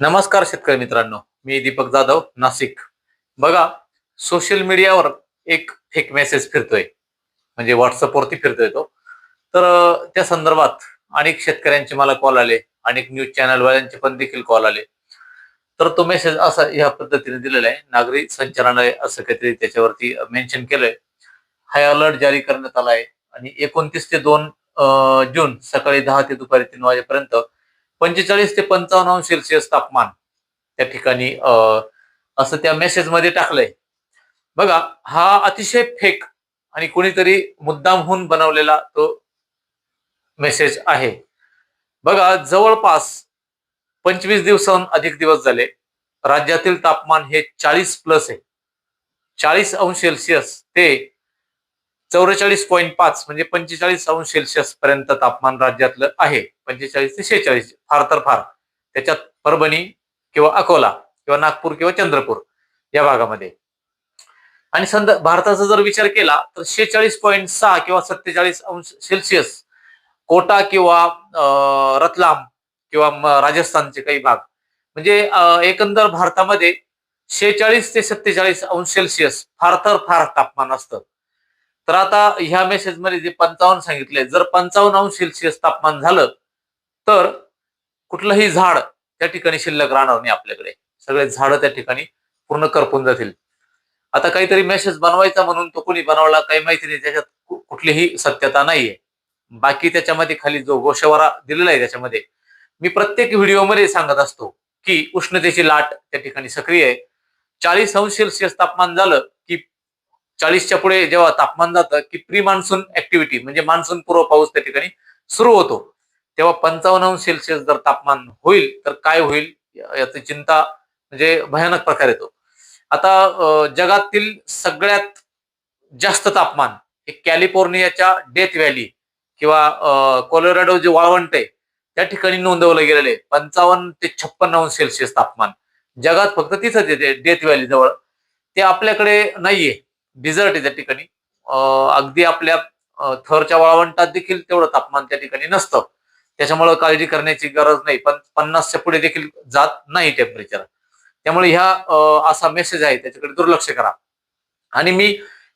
नमस्कार शेतकरी मित्रांनो मी दीपक जाधव नाशिक. बघा सोशल मीडियावर एक फेक मेसेज फिरतोय. म्हणजे व्हॉट्सअपवरती फिरतोय तो. तर त्या संदर्भात अनेक शेतकऱ्यांचे मला कॉल आले अनेक न्यूज चॅनलवाल्यांचे पण देखील कॉल आले. तर तो मेसेज असा ह्या पद्धतीने दिलेला आहे. नागरी संचालनालय असं काहीतरी त्याच्यावरती मेन्शन केलंय. हाय अलर्ट जारी करण्यात आला आहे. आणि एकोणतीस ते दोन जून सकाळी दहा ते दुपारी तीन वाजेपर्यंत पंचेचाळीस ते पंचावन्न अंश सेल्सिअस तापमान त्या ठिकाणी अं, असं त्या मेसेजमध्ये टाकलंय. बघा हा अतिशय फेक आणि कुणीतरी मुद्दामहून बनवलेला तो मेसेज आहे. बघा जवळपास पंचवीस दिवसाहून अधिक दिवस झाले. राज्यातील तापमान हे चाळीस प्लस आहे. चाळीस अंश सेल्सिअस ते चौवेचाळीस पॉईंट पाच म्हणजे पंचेचाळीस अंश सेल्सिअस पर्यंत तापमान राज्यातलं आहे. पंचेचाळीस ते शेहेचाळीस फार तर फार. त्याच्यात परभणी किंवा अकोला किंवा नागपूर किंवा चंद्रपूर या भागामध्ये. आणि संद भारताचा जर विचार केला तर शेहेचाळीस पॉईंट सहा किंवा सत्तेचाळीस अंश सेल्सिअस कोटा किंवा रतलाम किंवा राजस्थानचे काही भाग. म्हणजे एकंदर भारतामध्ये शेहेचाळीस ते सत्तेचाळीस अंश सेल्सिअस फार तर फार तापमान असतं. तर आता ह्या मेसेजमध्ये जे पंचावन्न सांगितले जर पंचावन्न अंश सेल्सिअस तापमान झालं तर कुठलंही झाड त्या ठिकाणी शिल्लक राहणार नाही आपल्याकडे. सगळे झाडं त्या ठिकाणी पूर्ण करपून जातील. आता काहीतरी मेसेज बनवायचा म्हणून तो कोणी बनवला काही माहिती नाही त्याच्यात कुठलीही सत्यता नाहीये. बाकी त्याच्यामध्ये खाली जो गोशवारा दिलेला आहे त्याच्यामध्ये मी प्रत्येक व्हिडिओमध्ये सांगत असतो की उष्णतेची लाट त्या ठिकाणी सक्रिय आहे. चाळीस अंश सेल्सिअस तापमान झालं की चाळीसच्या पुढे जेव्हा तापमान जातं की प्री मान्सून ऍक्टिव्हिटी म्हणजे मान्सून पूर्व पाऊस त्या ठिकाणी सुरू होतो. तेव्हा पंचावन्न अंश सेल्सिअस जर तापमान होईल तर काय होईल याची चिंता म्हणजे भयानक प्रकार येतो. आता जगातील सगळ्यात जास्त तापमान हे कॅलिफोर्नियाच्या डेथ व्हॅली किंवा कोलोराडो जे वाळवंट आहे त्या ठिकाणी नोंदवलं गेलेलं आहे. पंचावन्न ते छप्पन्न अंश सेल्सिअस तापमान. जगात फक्त तिथंच येते डेथ व्हॅली जवळ. ते आपल्याकडे नाहीये. डिझर्ट आहे त्या ठिकाणी. अगदी आपल्या थरच्या वाळवंटात देखील तेवढं तापमान त्या ठिकाणी नसतं. त्याच्यामुळे काळजी करण्याची गरज नाही. पण पन्नासच्या पुढे देखील जात नाही टेम्परेचर त्यामुळे ह्या असा मेसेज आहे. त्याच्याकडे दुर्लक्ष करा. आणि मी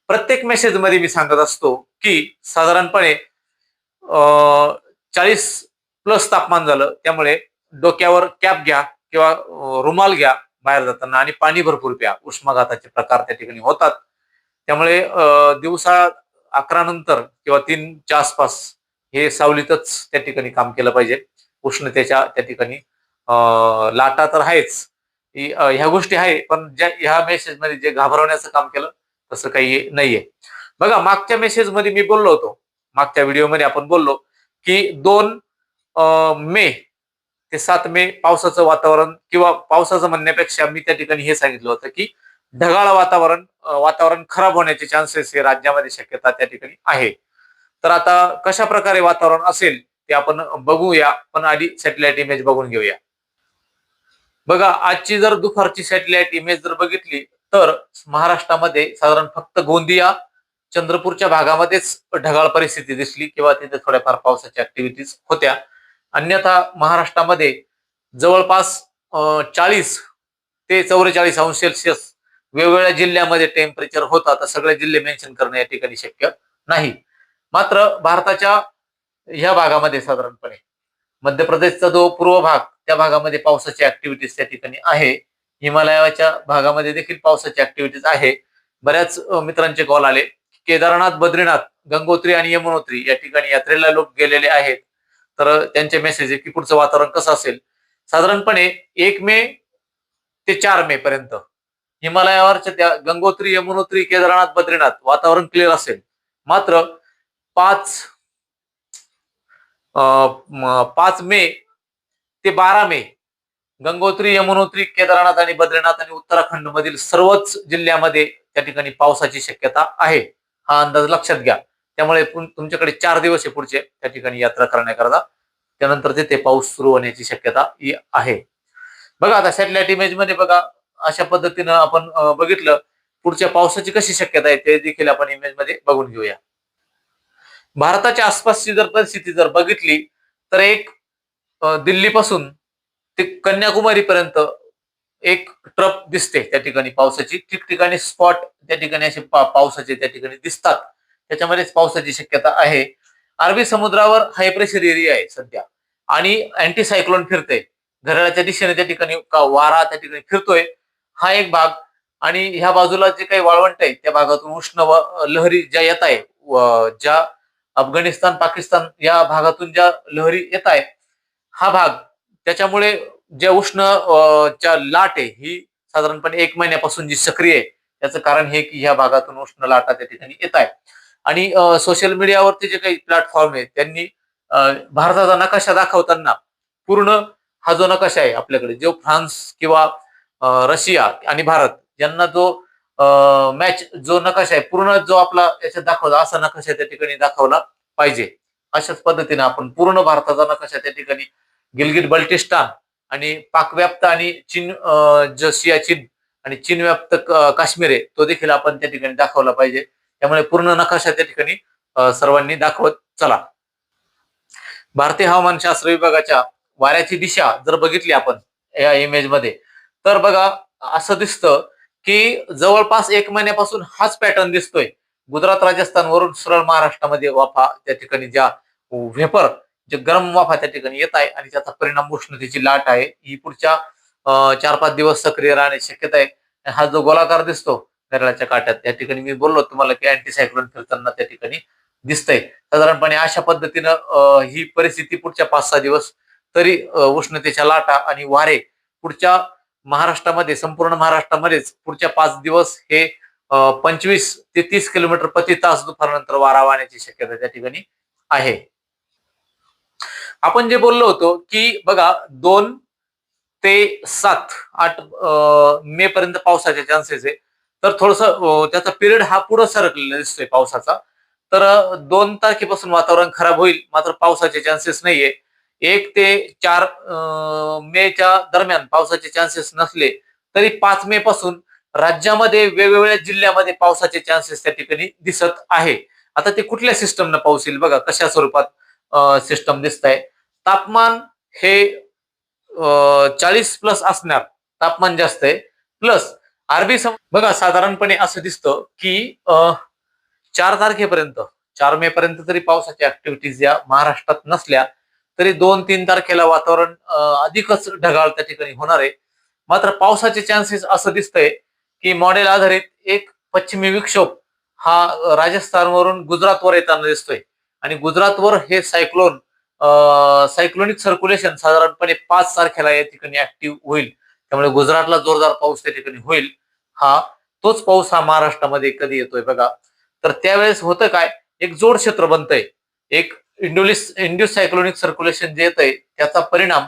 प्रत्येक मेसेजमध्ये मी सांगत असतो की साधारणपणे चाळीस प्लस तापमान झालं. त्यामुळे डोक्यावर कॅप घ्या किंवा रुमाल घ्या बाहेर जाताना आणि पाणी भरपूर प्या. उष्माघाताचे प्रकार त्या ठिकाणी होतात. त्यामुळे दिवसा अकरा नंतर किंवा तीनच्या आसपास हे सावलीतच त्या ठिकाणी काम केलं पाहिजे. उष्णतेच्या त्या ठिकाणी. लाटा तर आहेच. ह्या गोष्टी आहे पण ज्या ह्या मेसेजमध्ये जे घाबरवण्याचं काम केलं तसं काही नाहीये. बघा मागच्या मेसेजमध्ये मी बोललो होतो. मागच्या व्हिडिओमध्ये आपण बोललो की दोन मे ते सात मे पावसाचं वातावरण किंवा पावसाचं म्हणण्यापेक्षा मी त्या ठिकाणी हे सांगितलं होतं की ढगाळ वातावरण वातावरण खराब होण्याचे चान्सेस हे राज्यामध्ये शक्यता त्या ठिकाणी आहे. तर आता कशा प्रकारे वातावरण असेल ते आपण बघूया. पण आधी सॅटेलाइट इमेज बघून घेऊया. बघा आजची जर दुपारची सॅटेलाइट इमेज जर बघितली तर महाराष्ट्रामध्ये साधारण फक्त गोंदिया चंद्रपूरच्या भागामध्येच ढगाळ परिस्थिती दिसली किंवा तिथे थोड्याफार पावसाच्या ऍक्टिव्हिटीज होत्या. अन्यथा महाराष्ट्रामध्ये जवळपास चाळीस ते चौवेचाळीस अंश सेल्सिअस वेगवेगळ्या जिल्ह्यामध्ये टेम्परेचर होतं. आता सगळे जिल्हे मेन्शन करणं या ठिकाणी शक्य नाही. मात्र भारताच्या ह्या भागामध्ये साधारणपणे मध्य प्रदेशचा जो पूर्व भाग त्या भागामध्ये पावसाची ऍक्टिव्हिटीज त्या ठिकाणी आहे. हिमालयाच्या भागामध्ये देखील पावसाची ऍक्टिव्हिटीज आहे. बऱ्याच मित्रांचे कॉल आले केदारनाथ बद्रीनाथ गंगोत्री आणि यमुनोत्री या ठिकाणी यात्रेला लोक गेलेले आहेत. तर त्यांचे मेसेज आहे की पुढचं वातावरण कसं असेल? साधारणपणे एक मे ते चार मे पर्यंत हिमालयावरच्या त्या गंगोत्री यमुनोत्री केदारनाथ बद्रीनाथ वातावरण क्लिअर असेल. मात्र पाच अं, पाच मे ते बारा मे गंगोत्री यमुनोत्री केदारनाथ आणि बद्रीनाथ आणि उत्तराखंड मधील सर्वच जिल्ह्यामध्ये त्या ठिकाणी पावसाची शक्यता आहे. हा अंदाज लक्षात घ्या. त्यामुळे तुमच्याकडे चार दिवस आहे पुढचे त्या ठिकाणी यात्रा करण्याकरता. त्यानंतर तिथे पाऊस सुरू होण्याची शक्यता आहे. बघा आता सॅटेलाइट इमेजमध्ये बघा. अशा पद्धतीनं आपण बघितलं पुढच्या पावसाची कशी शक्यता आहे ते देखील आपण इमेजमध्ये बघून घेऊया. भारताच्या आसपासची जर परिस्थिती जर बघितली तर एक दिल्लीपासून ते कन्याकुमारी पर्यंत एक ट्रप दिसते त्या ठिकाणी पावसाची. ठिकठिकाणी स्पॉट त्या ठिकाणी असे पा- पावसाचे त्या ठिकाणी दिसतात. त्याच्यामध्येच पावसाची शक्यता आहे. अरबी समुद्रावर हाय प्रेशर एरिया आहे सध्या. आणि अँटी सायक्लोन फिरतंय घड्याळाच्या दिशेने त्या ठिकाणी वारा त्या ठिकाणी फिरतोय. हा एक भाग. आणि ह्या बाजूला जे काही वाळवंट आहे त्या भागातून उष्ण लहरी ज्या येत आहे ज्या अफगाणिस्तान पाकिस्तान या भागातून ज्या लहरी येत आहे हा भाग त्याच्यामुळे ज्या उष्ण ज्या च्या लाट आहे ही साधारणपणे एक महिन्यापासून जी सक्रिय आहे त्याचं कारण हे की ह्या भागातून उष्ण लाटा त्या ठिकाणी येत आहे. आणि सोशल मीडियावरती जे काही प्लॅटफॉर्म आहे त्यांनी भारताचा नकाशा दाखवताना पूर्ण हा जो नकाशा आहे आपल्याकडे जो फ्रान्स किंवा रशिया आणि भारत यांना जो मॅच जो नकाशा आहे पूर्ण जो आपला याच्यात दाखवला असा नकाशा त्या ठिकाणी दाखवला पाहिजे. अशाच पद्धतीने आपण पूर्ण भारताचा नकाशा त्या ठिकाणी गिलगिट बल्टिस्तान आणि पाकव्याप्त आणि चीन अ, जो सियाचीन आणि चीन व्याप्त काश्मीर आहे तो देखील आपण त्या ठिकाणी दाखवला पाहिजे. त्यामुळे पूर्ण नकाशा त्या ठिकाणी सर्वांनी दाखवत चला. भारतीय हवामानशास्त्र विभागाच्या वाऱ्याची दिशा जर बघितली आपण या इमेजमध्ये तर बघा असं दिसतं की जवळपास एक महिन्यापासून हाच पॅटर्न दिसतोय. गुजरात राजस्थान वरून सरळ महाराष्ट्रामध्ये वाफा त्या ठिकाणी ज्या व्हेपर जे गरम वाफा त्या ठिकाणी येत आहे आणि त्याचा परिणाम उष्णतेची लाट आहे. ही पुढच्या चार पाच दिवस सक्रिय राहण्याची शक्यता आहे. हा जो गोलाकार दिसतो गरळाच्या काट्यात त्या ठिकाणी मी बोललो तुम्हाला की अँटी सायक्लोन फिरताना त्या ठिकाणी दिसतंय. साधारणपणे अशा पद्धतीनं ही परिस्थिती पुढच्या पाच सहा दिवस तरी उष्णतेच्या लाटा आणि वारे पुढच्या महाराष्ट्रामध्ये संपूर्ण महाराष्ट्रामध्येच पुढच्या पाच दिवस हे पंचवीस ते तीस किलोमीटर प्रति तास दुपारनंतर वारा वाहण्याची शक्यता त्या ठिकाणी आहे. आपण जे बोललो होतो की बघा दोन ते सात आठ मे पर्यंत पावसाचे चान्सेस आहे. तर थोडस त्याचा पिरियड हा पुढे सरकलेला दिसतोय पावसाचा. तर दोन तारखेपासून वातावरण खराब होईल मात्र पावसाचे चान्सेस नाहीये. एक ते चार अं, मेच्या दरम्यान पावसाचे चान्सेस नसले तरी पाच मे पासून राज्यामध्ये वेगवेगळ्या जिल्ह्यामध्ये पावसाचे चान्सेस त्या ठिकाणी दिसत आहे. आता ते कुठल्या सिस्टमनं पाऊस येईल बघा कशा स्वरूपात सिस्टम दिसत आहे तापमान हे चाळीस प्लस असणार तापमान जास्त आहे. प्लस अरबी सम बघा साधारणपणे असं दिसतं की अं, चार तारखेपर्यंत चार मे पर्यंत तरी पावसाच्या ऍक्टिव्हिटीज या महाराष्ट्रात नसल्या तरी दोन तीन तारखेला वातावरण अधिकच ढगाळ त्या ठिकाणी होणार आहे. मात्र पावसाचे चान्सेस असं दिसतंय की मॉडेल आधारित एक पश्चिमी विक्षोभ हा राजस्थानवरून गुजरातवर येताना दिसतोय. आणि गुजरातवर हे सायक्लोन सायक्लोनिक सर्क्युलेशन साधारणपणे पाच तारखेला या ठिकाणी ऍक्टिव्ह होईल. त्यामुळे गुजरातला जोरदार पाऊस त्या ठिकाणी होईल. हा तोच पाऊस हा महाराष्ट्रामध्ये कधी येतोय बघा. तर त्यावेळेस होतं काय? एक जोड क्षेत्र बनतंय. एक इंडोलिस इंड्यूस सायक्लोनिक सर्क्युलेशन जे येतंय त्याचा परिणाम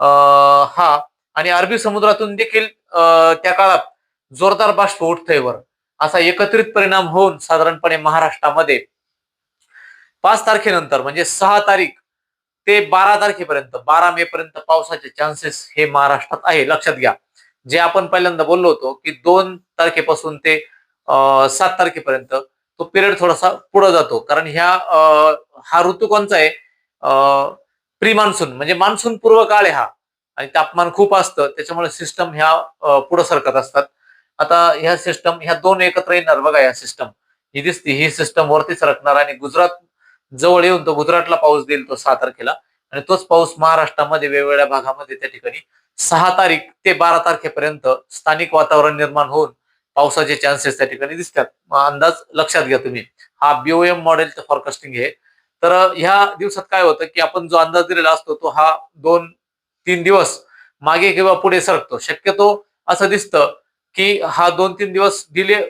अं, हा आणि अरबी समुद्रातून देखील अं, त्या काळात जोरदार बाष्प उठतंय वर. असा एकत्रित परिणाम होऊन साधारणपणे महाराष्ट्रामध्ये पाच तारखेनंतर म्हणजे सहा तारीख ते बारा तारखेपर्यंत बारा मे पर्यंत पावसाचे चान्सेस हे महाराष्ट्रात आहे. लक्षात घ्या. जे आपण पहिल्यांदा बोललो होतो की दोन तारखेपासून ते अं, सात तारखेपर्यंत तो पिरियड थोडासा पुढे जातो. कारण ह्या हा ऋतू कोणचा आहे? प्री मान्सून म्हणजे मान्सून पूर्व काळ आहे हा. आणि तापमान खूप असतं त्याच्यामुळे सिस्टम ह्या पुढे सरकत असतात. आता ह्या सिस्टम ह्या दोन एकत्र येणार बघा या सिस्टम ही दिसती ही सिस्टम वरती सरकणार आणि गुजरात जवळ येऊन तो गुजरातला पाऊस देईल तो सहा तारखेला. आणि तोच पाऊस महाराष्ट्रामध्ये वेगवेगळ्या भागामध्ये त्या ठिकाणी सहा तारीख ते बारा तारखेपर्यंत स्थानिक वातावरण निर्माण होऊन पावसाचे चान्सेस त्या ठिकाणी दिसतात. मग अंदाज लक्षात घ्या तुम्ही. हा बीओएम मॉडेलचं फॉरकास्टिंग आहे. तर ह्या दिवसात काय होतं की आपण जो अंदाज दिलेला असतो तो हा दोन तीन दिवस मागे किंवा पुढे सरकतो. शक्यतो असं दिसतं की हा दोन तीन दिवस डिले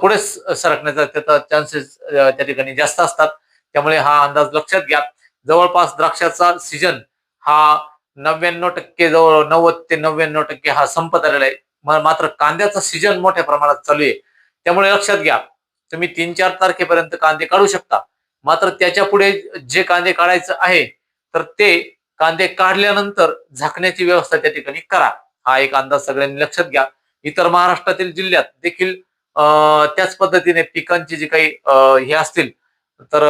पुढे सरकण्याचा त्याचा चान्सेस त्या ठिकाणी जास्त असतात. त्यामुळे हा अंदाज लक्षात घ्या. जवळपास द्राक्षाचा सीजन हा नव्याण्णव टक्के जवळ नव्वद ते नव्याण्णव टक्के हा संपत आलेला आहे. मात्र कांद्याचा सीजन मोठ्या प्रमाणात चालू आहे. त्यामुळे लक्षात घ्या तुम्ही तीन चार तारखेपर्यंत कांदे काढू शकता. मात्र त्याच्या पुढे जे कांदे काढायचं आहे तर ते कांदे काढल्यानंतर झाकण्याची व्यवस्था त्या ठिकाणी करा. हा एक अंदाज सगळ्यांनी लक्षात घ्या. इतर महाराष्ट्रातील जिल्ह्यात देखील त्याच पद्धतीने पिकांची जी काही अं, हे असतील तर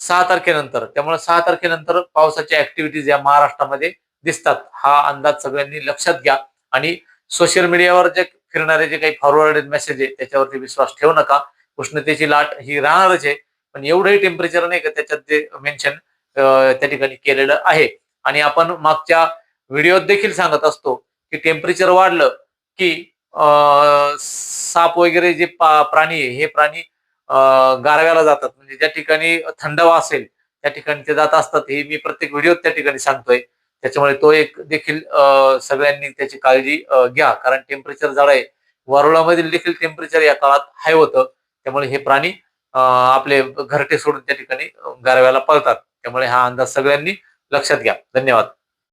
सहा तारखेनंतर त्यामुळे सहा तारखेनंतर पावसाच्या ऍक्टिव्हिटीज या महाराष्ट्रामध्ये दिसतात. हा अंदाज सगळ्यांनी लक्षात घ्या. आणि सोशल मीडियावर जे फिरणारे जे काही फॉरवर्डेड मेसेज आहे त्याच्यावरती विश्वास ठेवू नका. उष्णतेची लाट ही राहणारच आहे पण एवढंही टेम्परेचर नाही का त्याच्यात जे मेन्शन त्या ठिकाणी केलेलं आहे. आणि आपण मागच्या व्हिडिओत देखील सांगत असतो की टेम्परेचर वाढलं की साप वगैरे जे पा- प्राणी आहे हे प्राणी गारव्याला जातात. म्हणजे ज्या ठिकाणी थंडवा असेल त्या ठिकाणी ते जात असतात. हे मी प्रत्येक व्हिडिओत त्या ठिकाणी सांगतोय. त्याच्यामुळे तो एक देखील अं, सगळ्यांनी त्याची काळजी घ्या. कारण टेम्परेचर जड आहे. वारुळामधील देखील टेम्परेचर या काळात हाय होतं. त्यामुळे हे प्राणी आपले घरटे सोडून त्या ठिकाणी गारव्याला पळतात. त्यामुळे हा अंदाज सगळ्यांनी लक्षात घ्या. धन्यवाद.